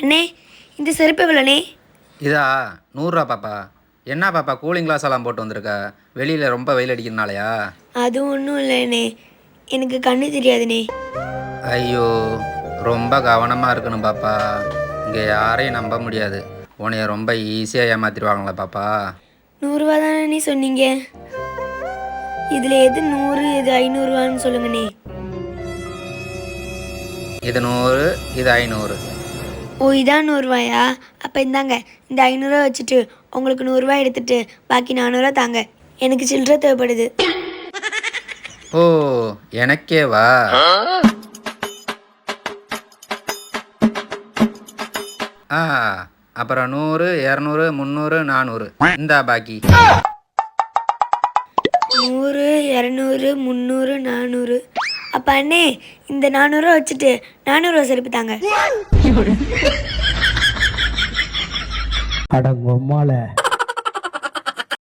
அண்ணே இந்த செருப்பு எவ்வளோண்ணே? இதா நூறுரூவா பாப்பா. என்ன பாப்பா கூலிங் கிளாஸ் எல்லாம் போட்டு வந்திருக்க? வெளியில் ரொம்ப வெயில் அடிக்கிறனாலயா அது ஒன்றும் இல்லைண்ணே. எனக்கு கண்ணு தெரியாதுண்ணே. ஐயோ ரொம்ப கவனமாக இருக்கணும் பாப்பா. இங்கே யாரையும் நம்ப முடியாது. உன்னைய ரொம்ப ஈஸியாக ஏமாத்திடுவாங்களா பாப்பா. நூறுரூவா தானே நீ சொன்னீங்க? இதில் எது நூறு எது ஐநூறுரூவான்னு சொல்லுங்கண்ணே. இது நூறு இது ஐநூறு. ஓ இதான் நூறுரூவாயா அப்போ இந்தாங்க இந்த ஐநூறுரூவா வச்சுட்டு உங்களுக்கு நூறுரூவா எடுத்துட்டு பாக்கி நானூறுரூவா தாங்க. எனக்கு சில்லறை தேவைப்படுது. ஓ எனக்கேவா? ஆ அப்புறம் நூறு இரநூறு முந்நூறு நானூறு. இந்தா பாக்கி. நூறு இரநூறு முந்நூறு நானூறு. அப்பா அண்ணே இந்த நானூறுரூவா வச்சுட்டு நானூறுரூவா செருப்பு தாங்க. அடங்கொம்மால